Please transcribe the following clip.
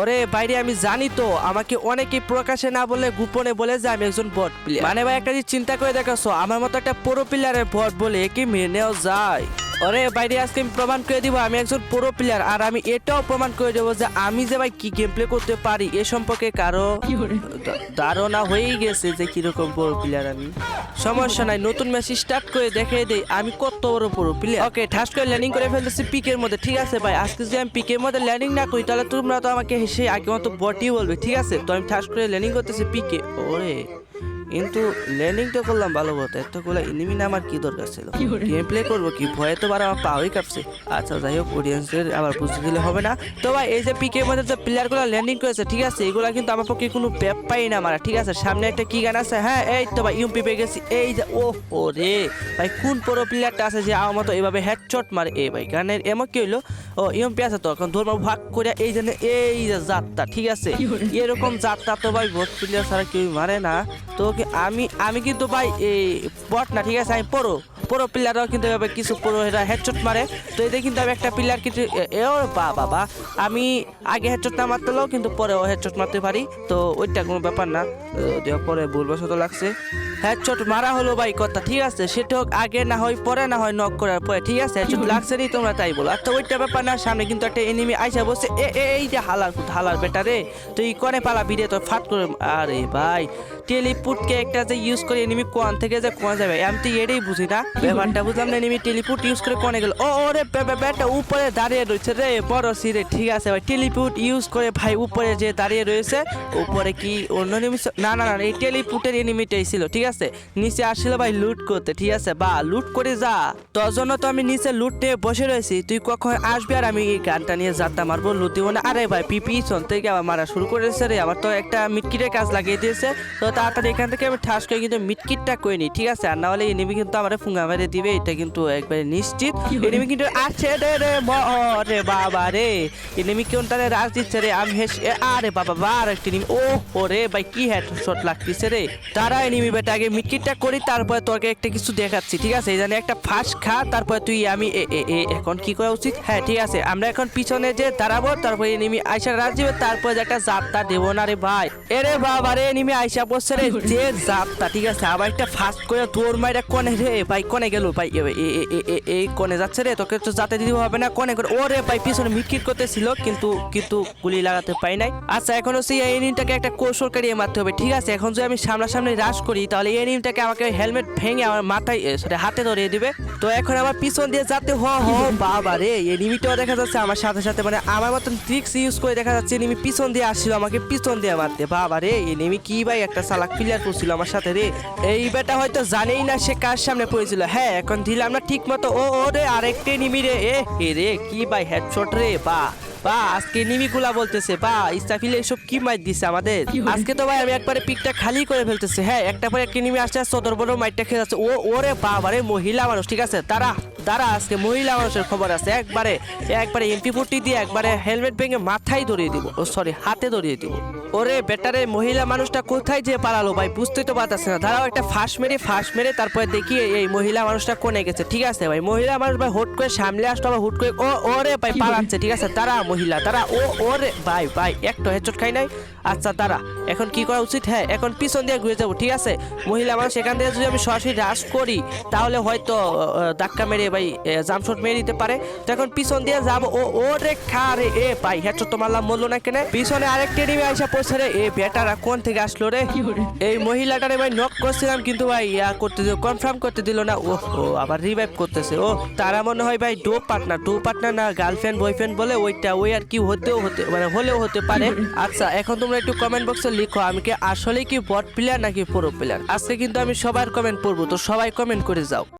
ওরে বাইরে, আমি জানি তো। আমাকে অনেকে প্রকাশে না বলে গোপনে বলে যে আমি একজন বট প্লেয়ার মানে ভাই, একটা চিন্তা করে দেখাছো আমার মতো একটা পুরো প্লেয়ারের বট বলে কি মেনেও যায়। ওরে বাইরে আজকে আমি প্রমাণ করে দিব আমি একজন পুরো প্লেয়ার আর আমি এটাও প্রমাণ করে দেবো যে আমি যে ভাই কি গেম প্লে করতে পারি এ সম্পর্কে কারও ধারণা হয়েই গেছে যে কীরকম বড় প্লেয়ার আমি। সমস্যা নাই নতুন ম্যাচ স্টার্ট করে দেখে দেই আমি কত বড় বড় প্লেয়ার ওকে ঠাস করে ল্যান্ডিং করে ফেলতেছি পিকের মধ্যে ঠিক আছে ভাই আজকে যদি আমি পিকের মধ্যে ল্যান্ডিং না করি তাহলে তোমরা তো আমাকে হেসে আগে মতো বটি বলবে ঠিক আছে? তো আমি ঠাস করে ল্যান্ডিং করতেছি পিকে ওরে। কিন্তু ল্যান্ডিং তো করলাম ভালো কথা এতগুলো এনিমি না আমার কি দরকার ছিল? গেম প্লে করব কি? ভয়ে তো আমার পাওয়াই কাঁপছে আচ্ছা যাই হোক অডিয়েন্সের আবার বুঝতে দিলে হবে না। তো ভাই এই যে পিকের মধ্যে যে প্লেয়ারগুলো ল্যান্ডিং করেছে ঠিক আছে? এগুলো কিন্তু আমার পক্ষে কোনো ব্যাপ পাই না মারা ঠিক আছে? সামনে একটা কি গান আছে? হ্যাঁ এই তো ভাই ইউপি পেয়ে গেছি। এই যে ও ও রে! ভাই কোন পুরো প্লেয়ারটা আছে যে আমার মতো এইভাবে হেডশট মারে? এ ভাই গানের এমন কি হইল? ও ইউপি আছে তো এখন ধর্ম ভাগ করে এই জন্য এই যে যাত্রা ঠিক আছে? এরকম যাত্রা তো ভাই ভোট প্লেয়ার ছাড়া কেউ মারে না। তো আমি আমি কিন্তু ভাই এই বট না, ঠিক আছে? আমি পড়ো পুরো প্লেয়াররাও কিন্তু এভাবে কিছু পুরো এটা হেডশট মারে। তো এতে কিন্তু আমি একটা প্লেয়ার কিছু এও বা বাবা আমি আগে হেডশট না মারতেও কিন্তু পরেও হেডশট মারতে পারি। তো ওইটা কোনো ব্যাপার না। পরে ভুলবশত লাগছে। হেডশট মারা হলো ভাই কথা, ঠিক আছে? সেটা হোক, আগে না হয়, পরে না হয় নক করার পরে, ঠিক আছে? হেডশট লাগছে নি তোমরা তাই বলো। তো ওইটা ব্যাপার না, সামনে কিন্তু একটা এনিমি আইসা বসে, এ এই যে হালার হালার বেটা রে, তুই কনে পালা ভিড়ে তো ফাট করে, আরে ভাই টেলিপুটকে একটা যে ইউজ করে এনিমি কোয়ান থেকে যে কোয়া যাবে, আমি তো এটাই বুঝি না। ব্যাপারটা বুঝলাম না এনিমি টেলিপুট ইউজ করে কোনে গেল? ও, ওরে বে- বে- বেটা, উপরে দাঁড়িয়ে রয়েছে রে, বড় সিরে ঠিক আছে ভাই টেলিপুট ইউজ করে ভাই, উপরে যে দাঁড়িয়ে রয়েছে, উপরে কি অন্য এনিমি না না না, এই টেলিপুটের এনিমিটাই ছিল, ঠিক আছে? নিচে আসছিল ভাই লুট করতে ঠিক আছে? বা লুট করে যা। তোর জন্য তো আমি নিচে লুট নিয়ে বসে রয়েছি। তুই কখন আসবি আর আমি এই গানটা নিয়ে যাত্রা মারবো লুট দিব না আরে ভাই পিপি পিছন থেকে আবার মারা শুরু করেছে রে। আমার তো একটা মিটকিটের কাজ লাগিয়ে দিয়েছে। তো তাড়াতাড়ি এখান থেকে আমি ঠাস করে কিন্তু মিটকিটটা করে নিই ঠিক আছে? আর না হলে এনিমি কিন্তু আমার ফুঙ্গা মেরে দিবে এটা কিন্তু একবারে নিশ্চিত। এনিমি কিন্তু আছে রে রে রে বাবা রে। এনিমি কেমন তারে রাজ দিচ্ছে রে? আমি হেস আরে বাবা বা আর একটা এনিমি ও ওরে ভাই কি হেড শট লাগতেছে রে? তারা এনিমি বেটা আগে মিটকিটটা করি, তারপরে তোকে একটা কিছু দেখাচ্ছি, ঠিক আছে? এই একটা ফাঁস খা, তারপরে তুই আমি এখন কি করা উচিত? হ্যাঁ ঠিক আছে, আমরা এখন পিছনে যে দাঁড়াবো, তারপরে এনিমি আইসা রাজ দিবে, তারপরে একটা যাত্রা দেবো না রে ভাই। এরে বাবা রে এনিমি আইসা বসছে রে, যে যাত্রা, ঠিক আছে? আবার একটা ফাস্ট করে তোর মাইরা কনে রে, ভাই কনে গেল, ভাই এই কনে যাচ্ছে রে, তোকে তো যাতে দিতে হবে না কনে করে। ওরে ভাই, পিছনে মিটকিট করতেছিল, কিন্তু কিন্তু গুলি লাগাতে পাই নাই। আচ্ছা এখন হচ্ছে এই এনিমটাকে একটা কৌশল কাটিয়ে মারতে হবে, ঠিক আছে? এখন যদি আমি সামনাসামনি রাশ করি, তাহলে এই এনিমটাকে আমাকে হেলমেট ভেঙে আমার মাথায় সরি হাতে ধরিয়ে দিবে। তো এখন আমার পিছন দিয়ে যাতে হ হ, বাবা রে এনিমিটাও দেখা যাচ্ছে আমার সাথে সাথে মানে আমার মতন ট্রিক্স ইউজ করে দেখা যাচ্ছে এনিমি পিছন দিয়ে আসছিল আমাকে পিছন দিয়ে মারতে। বাবা রে এনিমি কি ভাই একটা সালাক প্লেয়ার করছিল আমার সাথে রে। এই বেটা হয়তো জানেই না সে কার সামনে পড়েছিল। হ্যাঁ এখন দিলাম না ঠিক মতো ও ও রে, আরেকটা এনিমি রে। এ রে, কি ভাই হেডশট রে, বা। বা আজকে নিমিকুলা বলতেছে বা ইস্তাফিল এসব কি মাইট দিছে আমাদের? আজকে তো ভাই আমি একবারে পিকটা খালি করে ফেলতেছে। হ্যাঁ একটা পরে একটা নিমি আসছে সদর বড় মাইটটা খেয়ে যাচ্ছে। ও ওরে বাবারে মহিলা মানুষ ঠিক আছে? তারা তারা আজকে মহিলা মানুষের খবর আছে। একবারে একবারে এমপি ফুটি দিয়ে একবারে হেলমেট ভেঙে মাথায় ধরিয়ে দিব। ও সরি হাতে ধরিয়ে দিব। ওরে বেটারে মহিলা মানুষটা কোথায় যে পালালো ভাই? বুঝতেই তো পারতেছে না। দাঁড়াও একটা ফাঁস মেরে ফাঁস মেরে তারপরে দেখি এই মহিলা মানুষটা কোনে গেছে। ঠিক আছে ভাই মহিলা মানুষ ভাই হুট করে সামনে আসতো আবার হুট করে ও ওরে ভাই পালাচ্ছে। ঠিক আছে তারা মহিলা তারা ও ওরে ভাই ভাই একটু হেডশট খাই নাই। আচ্ছা তারা এখন কি করা উচিত? হ্যাঁ এখন পিছন দিয়ে ঘুরে যাব ঠিক আছে? মহিলা মানুষ এখান থেকে যদি আমি সরাসরি রাশ করি তাহলে হয়তো ধাক্কা মেরে ভাই জামশট মেরে দিতে পারে। তো এখন পিছন দিয়ে যাব। ও ওরে খা রে এ ভাই হেডশট তো মারলাম বলল না কেন? পিছনে আরেকটা টিমে আইসা পড়ছে রে। এ বেটারা কোন থেকে আসলো রে? এই মহিলাটারে ভাই নক করছিলাম কিন্তু ভাই ইয়া করতে দিল কনফার্ম করতে দিল না। ও ও আবার রিভাইভ করতেছে। ও তারা মনে হয় ভাই ডো পার্টনার ডো পার্টনার না গার্লফ্রেন্ড বয়ফ্রেন্ড বলে ওইটা ওই আর কি হতেও হতে মানে হলেও হতে পারে। আচ্ছা এখন তোমরা একটু কমেন্ট বক্সে লিখো আমি কি আসলে কি বট প্লেয়ার নাকি প্রো প্লেয়ার আজকে কিন্তু আমি সবার কমেন্ট পড়ব তো সবাই কমেন্ট করে যাও।